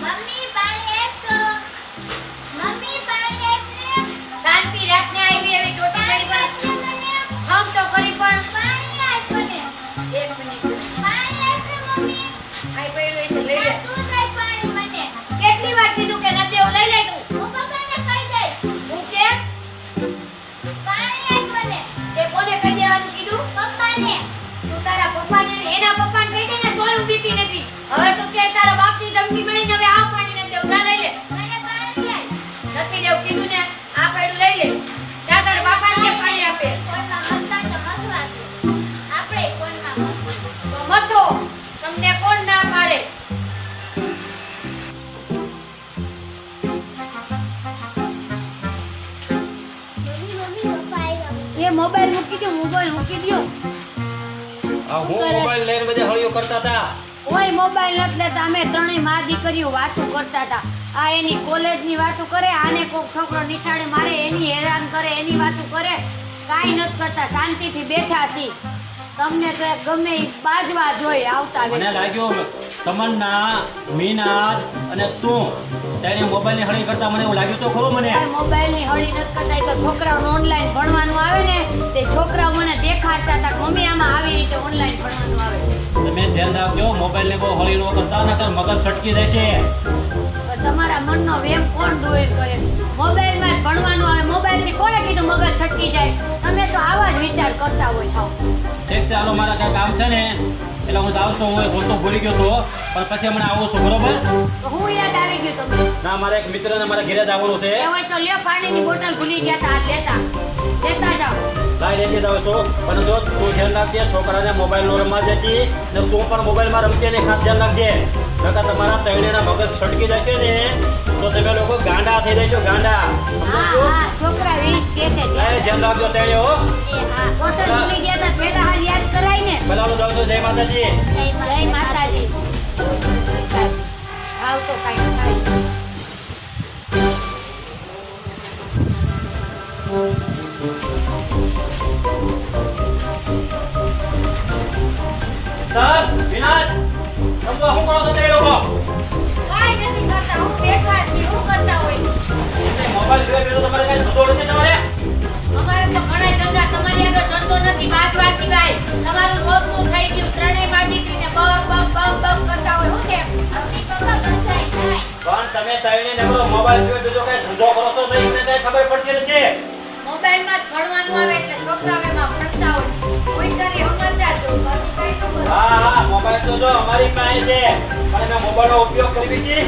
Mummy હતા. કોઈ mobile નથી લેતા અમે ત્રણેય મા દીકરીઓ વાતો કરતા હતા. આ એની કોલેજની વાતો કરે આને કોક છોકરો નિશાળે મારે એની હેરાન કરે એની વાતો કરે. કાંઈ નથી કરતા શાંતિથી બેઠા છીએ. તમને તો ગમે બાજવા જોઈ આવતા મને લાગ્યું તમન્ના મીનાર અને તું તેને મોબાઈલની હળી કરતા મને એવું લાગ્યું તો ખરું મને. મોબાઈલની હળી નથી કરતા તો છોકરાઓને ઓનલાઈન ભણવાનું આવે ને તે છોકરાઓ મને દેખાડતા હતા મમ્મી આમાં આવી રીતે ઓનલાઈન ભણવાનું આવે. તમે ધ્યાન રાખજો મોબાઈલને બહુ હળી ન કરતા નકર મગજ સટકી જશે. તમારા મનનો વેમ કોણ દૂર કરે? મોબાઈલમાં ભણવાનું આવે મોબાઈલથી કોણે કીધું મગજ છટકી જાય? તમે તો આવા જ વિચાર કરતા હોય થાવ ઠીક છે હાલો મારા કાંઈ કામ છે ને? એટલે હું જાઉં છું હું દોસ્તો ભૂલી ગયો હતો પણ પછી હમણાં આવું છું બરોબર? હું યાદ આવી ગયું તમને. ના મારા એક મિત્રને મારા ઘરે જવાનું છે. એ હોય તો લ્યો પાણીની બોટલ ભૂલી ગયા હતા લેતા. લેતા જાઓ. લાઈ લેતી જાઉં છું. જો તું ધ્યાન રાખજે છોકરાને મોબાઈલ નો રમવા જતી ને તું પણ મોબાઈલમાં રમતી ને ખાસ ધ્યાન રાખજે. નકર તમારા તૈણીના મગજ છટકી જશે ને તો તમે લોકો ગાંડા થઈ જશો ગાંડા. છોકરા છે. ધ્યાન રાખજો તૈણે હો. જાઉં છું? જય માતાજી. જય માતાજી. આવ કાંઈ થાય હું કરો છો તે લોકો કાંઈ નથી કરતા હું બેઠા હોય. મોબાઈલ તમારે કઈ ધંધો નથી તમારે તો જો અમારી પાસે છે. પણ અમે મોબાઈલનો ઉપયોગ કરવી છે?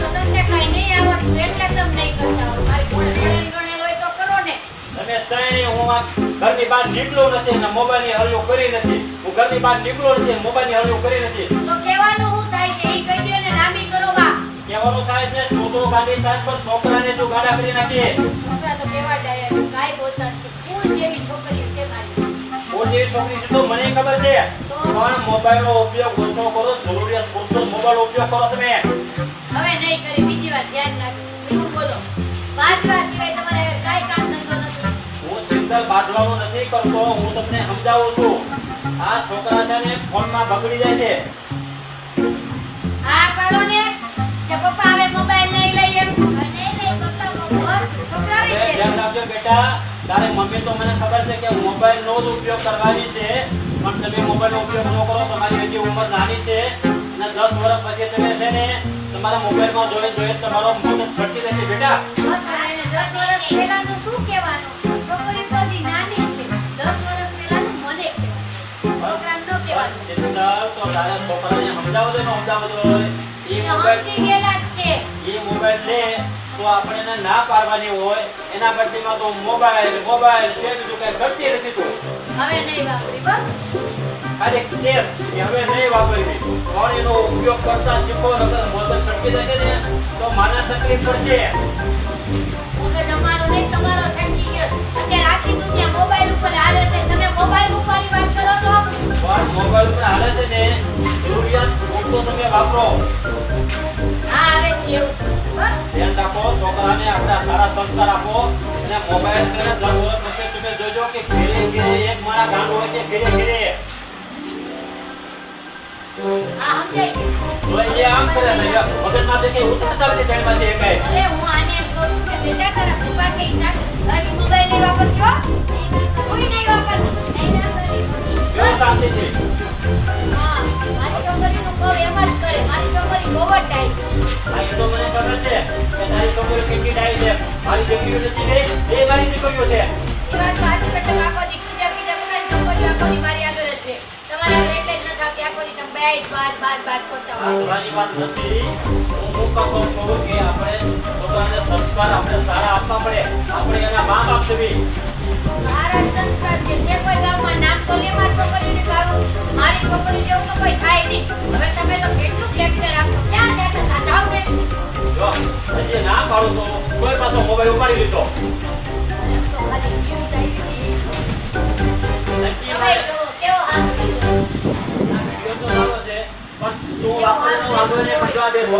તો તમને કાંઈ નહીં આવડતું એટલે તમે કરતા મારી જોડે ભણેલ ગણેલ હોય તો કરો ને. તમે તૈણે હું આ ઘરની બહાર નીકળ્યો નથી મોબાઈલની હરિયો કરી નથી. હું ઘરની બહાર નીકળ્યો નથી ને મોબાઈલની હળિયો કરી નથી. તો કહેવાનું શું થાય છે? એ કહી દો ને નામી કરો બા કહેવાનું થાય છે તું તો ગાડી થાય પણ છોકરાને તું ગાડા કરી નાખી. છોકરા તો કેવા જાય કાંઈ બોલતા ફૂલ જેવી છોકરીઓ છે મારી. હું જેવી છોકરી છું તો મને ખબર છે. પણ મોબાઈલનો ઉપયોગ ઓછો કરો જરૂરિયાત પૂરતો મોબાઈલ ઉપયોગ કરો તમે. હવે નહીં કરી બીજી વાર ધ્યાન રાખજો. બીજું બોલો? વાંચવા સિવાય તમારે કાઈ કામ ધંધો નથી. હું સિગ્નલ બાંધવાનું નથી કરતો હું તમને સમજાવું છું. આ છોકરા છે ને ફોનમાં બગડી જાય છે. આ પાડો ને. કે પપ્પા હવે મોબાઈલ નહીં લઈ એમ. નહીં નહીં પપ્પા પપ્પા છોકરા વિશે ધ્યાન રાખજો બેટા તારે મમ્મી તો મને ખબર છે કે મોબાઈલ નો જ ઉપયોગ કરવાની છે. પણ તમે મોબાઈલનો ઉપયોગ ન કરો તમારી હજી ઉંમર નાની છે અને દસ વર્ષ પછી તમે છે ને તમારા મોબાઈલમાં જોઈ જોઈ તમારો મગજ છટકી રહેશે બેટા. બસ પહેલાનું શું કહેવાનું? છોકરી તો હજી નાની છે. દસ વર્ષ પહેલાનું મને કહેવાનું. છોકરાને ન કહેવાનું. તો તારા છોકરાને સમજાવજો ને સમજાવજો. એ મોબાઈલ એ મોબાઈલ લે તો આપણે એને ના પાડવાની હોય એના બદલીમાં તો મોબાઈલ મોબાઈલ છે બીજું કઈ કરતી નથી તું. હવે નહીં વાપરી બસ. ખાલી કેસ હવે નહીં વાપરવી પણ એનો ઉપયોગ કરતા શીખો નકર છટકી જશે ને. તો માને તકલીફ પડશે તમારો નહીં તમારો છટકી ગયો અત્યારે આખી દુનિયા મોબાઈલ ઉપર હાલે છે. તમે મોબાઈલ ઉપરની વાત કરો છો પણ મોબાઈલ ઉપર હાલે છે ને. જરૂરિયાત પૂરતો તમે વાપરો. સંસ્કાર આપો અને મોબાઈલ છે ને દસ વર્ષ પછી તમે જોજો કે ઘેરે ઘેરે એક મારા ગાંડો હોય છે. ઘેરે ઘેરે. ના મારી છોકરીનું કહું એમ જ કરે મારી છોકરી બહુ જ ડાઈ છે. તો મને ખબર છે કે તારી છોકરીઓ કેટલી ડાઈ છે મારી દીકરીઓ એ મારી દીકરીઓ છે. એ વાત સાચી બેટા આખો દી પૂજા પૂજા બનાવી છોકરીઓ આખો દી મારી આગળ જ છે. તમારે આગળ એટલે જ ન થતી આખો દી તમે બે જ બાદ બાદ બાદ કરતા હોય. તમારી વાત નથી. હું કહું છું કે આપણે છોકરાને સંસ્કાર આપણે સારા આપવા પડે. આપણે એના મા બાપ થવી મારા સંસ્કાર છે. જે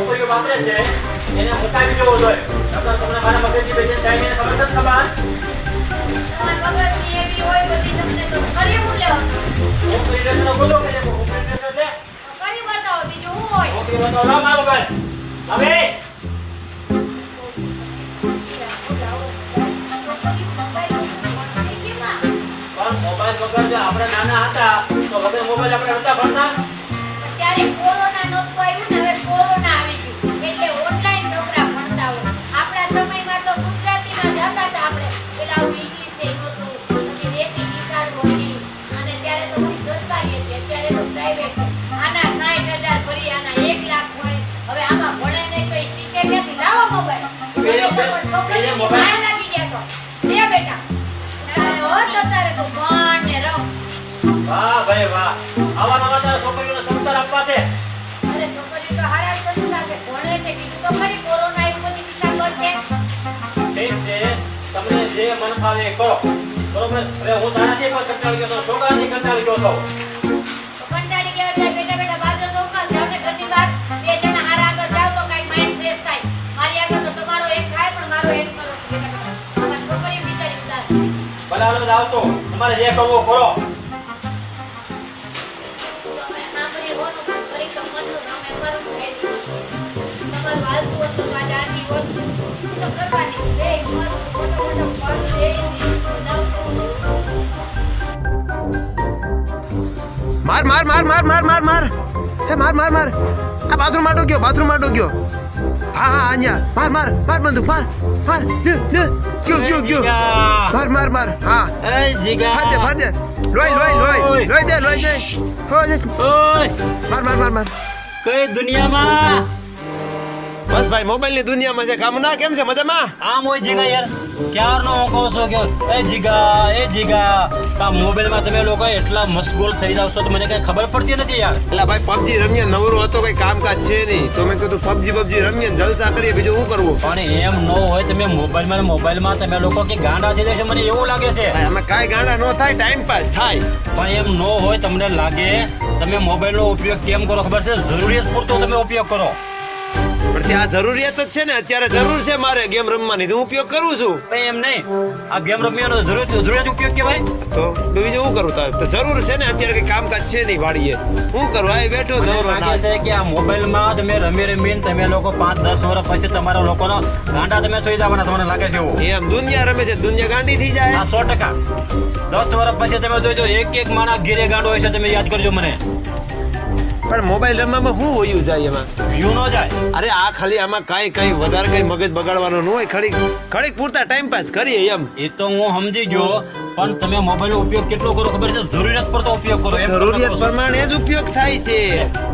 છોકરીઓ વાપરે છે એને મુકાવી દેવો જોઈએ તમને મારા મગજની બેસીને જાય એને ખબર નથી ખબર તમારા મોબાઈલ આપણે નાના હતા તો વગર મોબાઈલ આપણે હતા ભણતા ત્યારે કોરોના નહોતું આવ્યું ને હવે કોરોના આવી ગયું. એટલે ઓનલાઈન છોકરા ભણતા હોય. આપણા સમયમાં તો ગુજરાતીમાં જતા હતા આપણે પેલા ઇંગ્લિશ એ નહોતું પછી દેશી નિશાળ હોય અને ત્યારે તો બધી સરકારી હતી અત્યારે તો પ્રાઇવેટ આના સાઠ હજાર ભરી આના એક લાખ ભણે હવે આમાં ભણે નહીં તો ઈ શીખે ક્યાંથી? લાવો મોબાઈલ લાગી ગયા તો બેટા. રમ વાહ ભાઈ વાહ. આવા નવા તારા છોકરીઓને સંસ્કાર આપવા છે અરે છોકરી તો હારા જ સંસ્કાર છે ભણે છે. કીધું તો ખરી કોરોના આવ્યું પછી વિશાળ છે. ઠીક છે. તમને જે મન ફાવે એ કરો. બરોબર? હવે હું તારાથી પણ કંટાળી ગયો તો છોકરાથી કંટાળી ગયો તો. કંટાળી ગયા જાય બેટા બેટા બહાર તો ચોખા ઘરની બહાર. બે જણા હારા આગળ જાવ તો કાંઈક માઇન્ડ ફ્રેશ થાય. મારી આગળ તો તમારો એક થાય પણ મારો એક કરો. બેટા બેટા છોકરી બિચારી ઉદાસ છે. ભલે હાલો તો આવતો તમારે જે કરવું કરો. માર માર માર માર માર માર માર હે માર માર માર આ બાથરૂમમાં ગયો બાથરૂમમાં ગયો હા હા અહીંયા માર માર માર બંદૂક માર માર લે લે ગયો ગયો ગયો માર માર માર હા એ જીગા ફાડ ફાડ લોય લોય લોહી લોહી દે લોય દે હો માર માર માર માર કઈ દુનિયામાં ભાઈ મોબાઈલની દુનિયામાં છે કામના કેમ છે? મજામાં? આમ હોય જીગા યાર ક્યારનો હું કહું છું કે એ જીગા એ જીગા. આ મોબાઈલમાં તમે લોકો એટલા મશગુલ થઈ જાવ છો તો મને કઈ ખબર પડતી નથી યાર. એટલે ભાઈ પબજી રમીએ નવરો હતો કઈ કામકાજ છે નહીં. તો મેં કીધું પબજી પબજી રમીએ ને જલસા કરીએ બીજું શું કરવું? પણ એમ ન હોય તમે મોબાઈલમાં ને મોબાઈલમાં તમે લોકો કે ગાંડા થઈ જશે મને એવું લાગે છે. ભાઈ અમે કાંઈ ગાંડા ન થાય ટાઈમ પાસ થાય. પણ એમ ન હોય તમને લાગે તમે મોબાઈલનો ઉપયોગ કેમ કરો? ખબર છે? જરૂરિયાત પૂરતો તમે ઉપયોગ કરો. પણ ત્યાં જરૂરિયાત જ છે ને? અત્યારે જરૂર છે મારે ગેમ રમવાની. તો હું ઉપયોગ કરું છું. પણ એમ નહીં. આ ગેમ રમવાનો જરૂરિયાત જરૂરિયાત ઉપયોગ કહેવાય? તો બીજું હું કરું? તારે તો જરૂર છે ને? અત્યારે કઈ કામકાજ છે નહીં વાડીએ. હું કરું? આ બેઠો લાગે છે કે આ મોબાઈલમાં તમે રમી રમીને તમે લોકો પાંચ દસ વર્ષ પછી તમારા લોકોનો ગાંડા તમે થઈ જવાના તમને લાગે છે એવું. એમ દુનિયા રમે છે દુનિયા ગાંડી થઈ જાય. આ સો ટકા. દસ વર્ષ પછી તમે જોજો એક એક માણસ ઘેરે ગાંડો હોય છે તમે યાદ કરજો મને. પણ મોબાઈલ રમવામાં શું હોયું જાય એમાં? વ્યૂ ન જાય. અરે આ ખાલી આમાં કાંઈ કાંઈ વધારે કઈ મગજ બગાડવાનો ન હોય ખડીક ખડીક પૂરતા ટાઈમ પાસ કરીએ એમ. એ તો હું સમજી ગયો પણ તમે મોબાઈલનો ઉપયોગ કેટલો કરો ખબર છે? જરૂરિયાત પડતો ઉપયોગ કરો જરૂરિયાત પ્રમાણે જ ઉપયોગ થાય છે.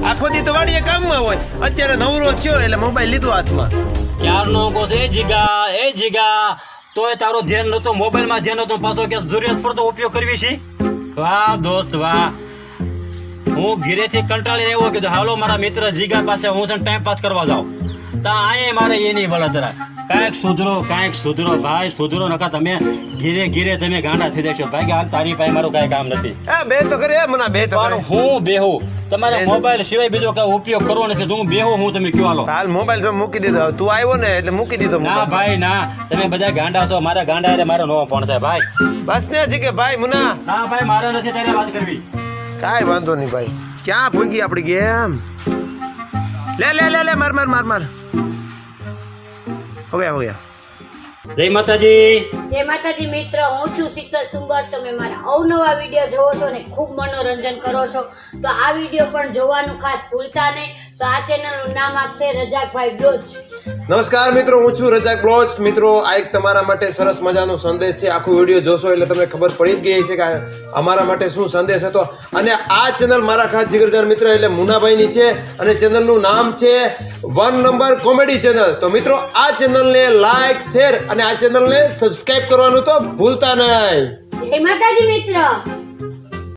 આખો દી તો વાડીએ કામમાં હોય. અત્યારે નવરો થયો એટલે મોબાઈલ લીધો હાથમાં. ક્યારનો કહો છે? એ જીગા એ જીગા. તોય તારો ધ્યાન નતો મોબાઈલમાં ધ્યાન નતો પાછો કે જરૂરિયાત પડતો ઉપયોગ કરવી છે? વાહ દોસ્ત વાહ. હું ઘીરેથી કંટાળીને એવો કીધું હાલો મારા મિત્ર જીગા પાસે હું છે ટાઈમ પાસ કરવા જાઉં. તા આયે મારે એ નહીં ભલે જરા કાંઈક સુધરો કાંઈક સુધરો ભાઈ સુધરો નકા તમે ઘીરે ઘીરે તમે ગાંડા થઈ જશો. ભાઈ કે આ તારી પાસે મારું કાંઈ કામ નથી. એ બે તો કરે મને બે તો કરે. હું બેહું. તમારે મોબાઈલ સિવાય બીજો કઈ ઉપયોગ કરવો નથી. તો હું બેહું હું તમે કયો હાલો. હાલ મોબાઈલ તો મૂકી દીધો. તું આવ્યો ને એટલે મૂકી દીધો ના ભાઈ ના. તમે બધા ગાંડા છો. મારા ગાંડા એટલે મારો નો ફોન થાય. ભાઈ. બસ ને કે ભાઈ મુના. ના ભાઈ મારે નથી તારે વાત કરવી. કાઈ વાંધો નહીં ભાઈ. ક્યાં ભૂગી આપણી ગેમ? લે લે લે લે માર માર માર માર. હવે હવે જય માતાજી. જય માતાજી મિત્ર. હું છું શીતલ સુંબર. તમે મારા અવનવા વીડિયો જોવો છો ને ખૂબ મનોરંજન કરો છો. તો આ વીડિયો પણ જોવાનું ખાસ ભૂલતા નહીં. તો આ ચેનલનું નામ આપશે રજાકભાઈ બ્લોજ નમસ્કાર મિત્રો, હું છું રજાક બ્લોચ. મિત્રો, આ એક તમારા માટે સરસ મજાનો સંદેશ છે. આખો વીડિયો જોશો એટલે તમને ખબર પડી જ ગઈ છે કે અમારા માટે શું સંદેશ હતો. અને આ ચેનલ મારા ખાસ જીગરજાન મિત્ર એટલે મુનાભાઈની છે અને ચેનલનું નામ છે વન નંબર કોમેડી ચેનલ. તો મિત્રો, આ ચેનલને લાઈક, શેર અને આ ચેનલને સબસ્ક્રાઇબ કરવાનું તો ભૂલતા નહીં. માતાજી, મિત્ર.